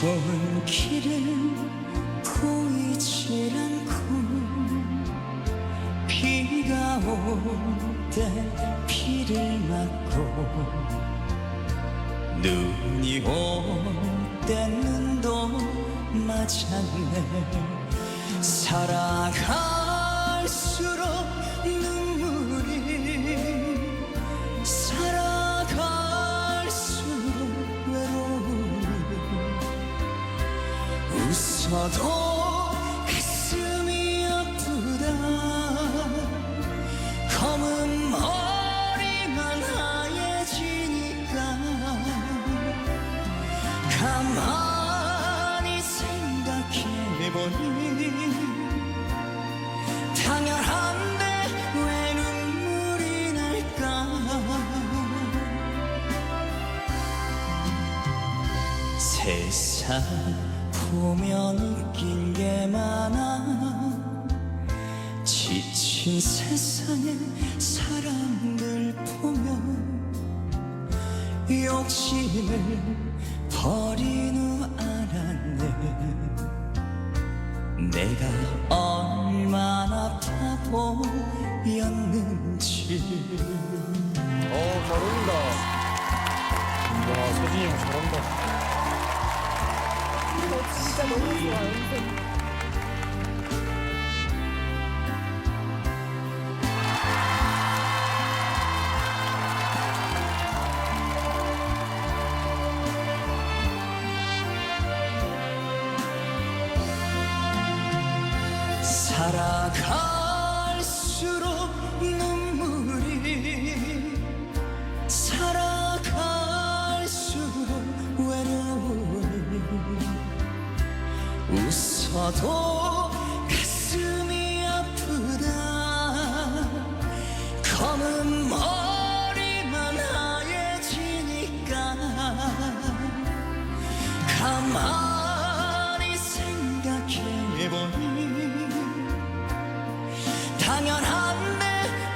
좋은 길은 보이질 않고 비가 올 때 비를 맞고 눈이 올 때 눈도 맞았네 살아갈 웃어도 가슴이 아프다. 검은 머리만 하얘지니까 가만히 생각해보니 당연한데 왜 눈물이 날까? 세상 보면 웃긴 게 많아 지친 세상에 사람들 보면 욕심을 버린 후 알았네 내가 얼마나 바보였는지 어, 잘한다. 와, 서진이 형 잘한다. 진짜 너무 좋아요. 음색. 살아갈수록 웃어도 가슴이 아프다. 검은 머리만 하얘지니까 가만히 생각해보니 당연한데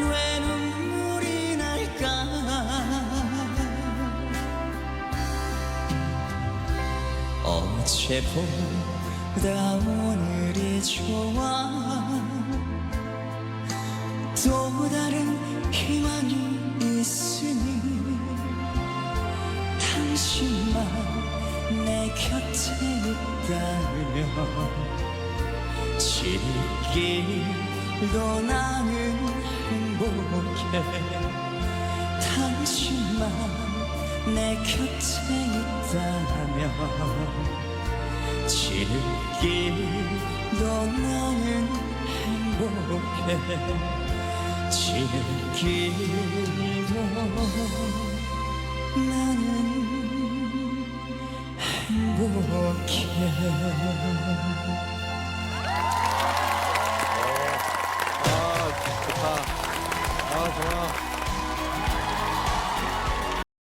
왜 눈물이 날까? 어제보 다 오늘이 좋아. 또 다른 희망이 있으니 당신만 내 곁에 있다면 지길도 나는 행복해. 당신만 내 곁에 있다면 지길도 나는 행복해 지길도 나는